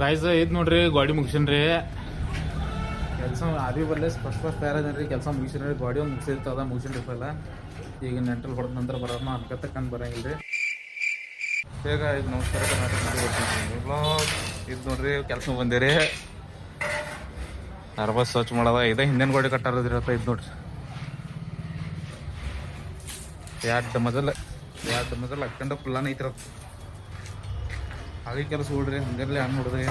Guys ಐತ್ ನೋಡ್ರಿ ಗಾಡಿ ಮುಗಿಸಿನ್ರಿ ಕೆಲಸ ಆದಿ ಬಲ್ಲ ಫಸ್ಟ್ ಫಸ್ಟ್ ತಯಾರ ಅದನ್ರಿ ಕೆಲಸ ಮುಗಿಸಿನ್ರಿ ಗಾಡಿ ಒಂದು ಮುಗಿಸಿರ್ತದ ಮುಗಿಸಿನ್ರಿ ಫಲ ಈಗ ನೆಂಟ್ರಲ್ಲಿ ಹೊಡೆದ ನಂತರ ಬರೋಣ ಅನ್ಕತಕ್ಕಂತ ಬರಂಗಿಲ್ಲ ರೀ ಬೇಗ ಇದು ನಮಸ್ಕಾರ ಇದು ನೋಡ್ರಿ ಕೆಲಸ ಬಂದಿರಿ. ಅರ್ಬಸ್ ಸ್ವಚ್ಛ ಮಾಡೋದ. ಇದೇ ಹಿಂದಿನ ಗಾಡಿ ಕಟ್ಟಾರದಿರತ್ತ ಇದು ನೋಡ್ರಿ. ಎರಡು ಮೊದಲು ಎರಡು ಮೊದಲು ಹಾಕೊಂಡು ಫುಲ್ಲಾನ ಐತ್ರ ಹಾಗೆ ಕೆಲಸ ನೋಡ್ರಿ ಹಂಗರ್ಲಿ ಹಣ್ಣು ನೋಡ್ರಿ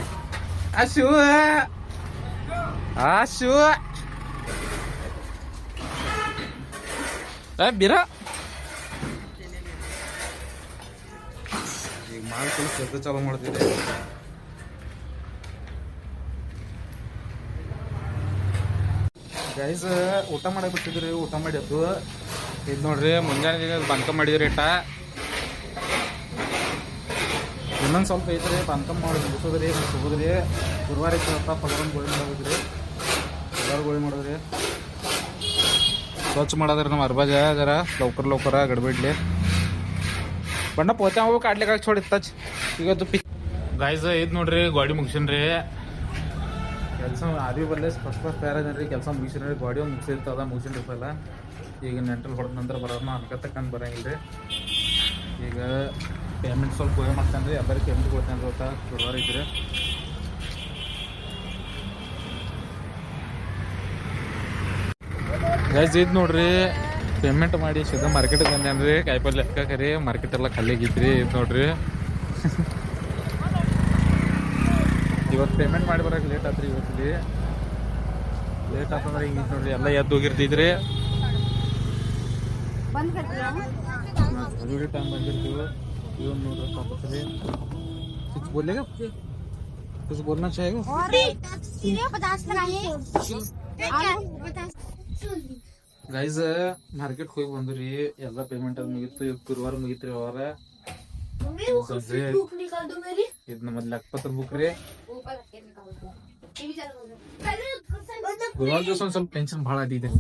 ಆ ಶಿವ ಆ ಶಿವ ಬಿರ! ಈಗ ಮಾಡಿ ಕೆಲಸ ಎದ್ದು ಚಾಲು ಮಾಡ್ತಿದ್ದೆ ಗೈಸ್ ಊಟ ಮಾಡಕ್ ಬಿಟ್ಟಿದ್ರಿ, ಊಟ ಮಾಡಿದ್ದು ಇದು ನೋಡ್ರಿ, ಮುಂಜಾನೆ ಬಂಕ ಮಾಡಿದ್ರಿ ಇಟ್ಟ ಇನ್ನೊಂದು ಸ್ವಲ್ಪ ಐತ್ರಿ ಬಂಕ ಮಾಡಿ ಮುಗಿಸೋದ್ರಿ ಮುಗಿಸೋದ್ರಿ ಗುರುವಾರ ಇತ್ತು ಪಗರನ್ ಗೋಳಿ ಮಾಡೋದ್ರಿ ಪಗಾರ ಗೋಳಿ ಮಾಡೋದ್ರಿ. ಸ್ವಚ್ಛ ಮಾಡೋದ್ರಿ ನಮ್ಮ ಅರ್ಬಾಜ ಜರ ಲೌಕರ್ ಲೌಕರ ಗಡ್ಬಿಡ್ಲಿ. ಬಣ್ಣ ಪೋತೆ ಅವು ಕಾಡ್ಲಿಕ್ಕೆ ಚೋಡಿ ತಚ್. ಈಗ ತುಪ್ಪಿ ಗಾಯ್ಸ್ ಇದು ನೋಡ್ರಿ ಗಾಡಿ ಮುಗಿಸಿನ್ರಿ. ಕೆಲಸ ಆದಿ ಬರಲಿ ಫಸ್ಟ್ ಫಸ್ಟ್ ತಯಾರ ಅದನ್ರಿ ಕೆಲಸ ಮುಗಿಸಿನ್ರಿ ಗಾಡಿ ಒಂದು ಮುಗಿಸಿರ್ತದ ಮುಗಿಸಿನ್ರಿ ಪೈಲ ಈಗ ನೆಂಟ್ರಲ್ಲಿ ಹೊಡೆದ ನಂತರ ಬರೋಣ ಅನ್ಕತಕ್ಕಂತ ಬರಂಗಿಲ್ಲ ರೀ ಈಗ ಪೇಮೆಂಟ್ ಸ್ವಲ್ಪ ಪೇ ಮಾಡ್ತಾನೆ ರೀ ಎಲ್ಲರಿಗೆ ಪೇಮೆಂಟ್ ಕೊಡ್ತಾನೆ ರೀ ಅವತ್ತ ಇದ್ರೆ. ಗೈಸ್ ಇದು ನೋಡ್ರಿ ಪೇಮೆಂಟ್ ಮಾಡಿ ಸೀದಾ ಮಾರ್ಕೆಟಿಗೆ ಬಂದೇನು ರೀ ಕಾಯಿಪಲ್ಲೆ ಹಾಕಕ್ಕೆ ರೀ ಮಾರ್ಕೆಟ್ ಎಲ್ಲ ಖಾಲಿಯಾಗಿದ್ರಿ ಇದು ನೋಡ್ರಿ. ಇವತ್ತು ಪೇಮೆಂಟ್ ಮಾಡಿ ಬರೋಕೆ ಲೇಟ್ ಆತ್ರಿ ಇವತ್ತಿಗೆ. ಲೇಟ್ ಆತಂದ್ರೆ ಹಿಂಗೆ ನೋಡ್ರಿ ಎಲ್ಲ ಎದ್ದು ಹೋಗಿರ್ತಿದ್ರಿ. ಟೈಮ್ ಬಂದಿರ್ತೀವಿ. कुछ बोलेगा कुछ बोलना चाहेगा और सीधे पचास लगाइए पचास ಗೈಸ್ ಮಾರ್ಕೆಟ್ ಹೋಗಿ ಬಂದ್ರಿ ಎಲ್ಲ ಪೇಮೆಂಟ್ ಅದು ಮುಗೀತು ಇವತ್ತು ಗುರುವಾರ ಮುಗೀತ್ರಿ ವ್ಯವಹಾರ बुक निकाल दो मेरी ಇದು ನಮ್ಮ ಲೆಕ್ಕಪತ್ರ ಬುಕ್ ರೀ ऊपर रख के निकाल दो टीवी चालू कर दो ಗುರುವಾರ ದಿವಸ ಒಂದು ಸ್ವಲ್ಪ ಟೆನ್ಷನ್ ಭಾಳ ಆಗಿದೆ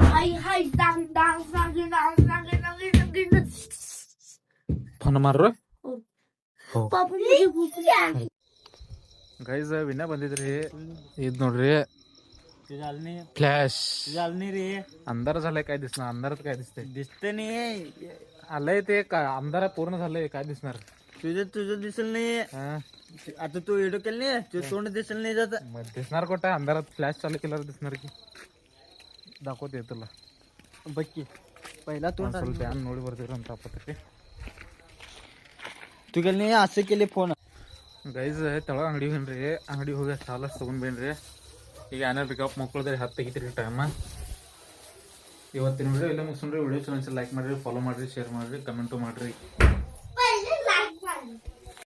ಇದು ನೋಡಿ हाय हाय डांग डांग डांग डांग डांग डांग डांग ಫೋನ್ ಮಾರ್ರು पापा मुझे भूख क्या ಗೈಸ್ ವಿನ್ನ ಬಂದಿದ್ರಿ ಇದು ನೋಡ್ರಿ जालनी ಫ್ಲ್ಯಾಶ್ जालनी रे अंधार झालाय काय दिसणार अंधारात काय दिसतंय दिसत नाही आलंय ते का अंधारात पूर्ण झालंय काय दिसणार तुझं तुझं दिसल नाही हा आता तू एडो केलं नाही तुझं तोंड दिसल नाही जात मग दिसणार कुठं अंधारात फ्लॅश चालू केल्यावर दिसणार की दाखवते तुला बक्की पहिला तोंड ಸ್ವಲ್ಪ ಧ್ಯಾನ ನೋಡಿ ಬರ್ತೀರ ಅಂತ ಆಪತ್ರಿ तू केलं नाही असं केले फोन ಗೈಸ್ ತಳ ಅಂಗಡಿ ಹೋಗ್ರಿ ಅಂಗಡಿ ಹೋಗಿ ಸಾಲಸ್ ತಗೊಂಡ್ಬೇನ್ರಿ ಈಗ ಏನಾರ ಪಿಕಪ್ ಮಕ್ಕಳದ್ರಿ ಹತ್ತು ತೆಗಿತೀರಿ ಟೈಮ್ ಇವತ್ತಿನ ವಿಡಿಯೋ ಎಲ್ಲ ಮುಗಿಸ್ರಿ ವಿಡಿಯೋ ಚಲೋ ಲೈಕ್ ಮಾಡ್ರಿ ಫಾಲೋ ಮಾಡ್ರಿ ಶೇರ್ ಮಾಡ್ರಿ ಕಮೆಂಟು ಮಾಡ್ರಿ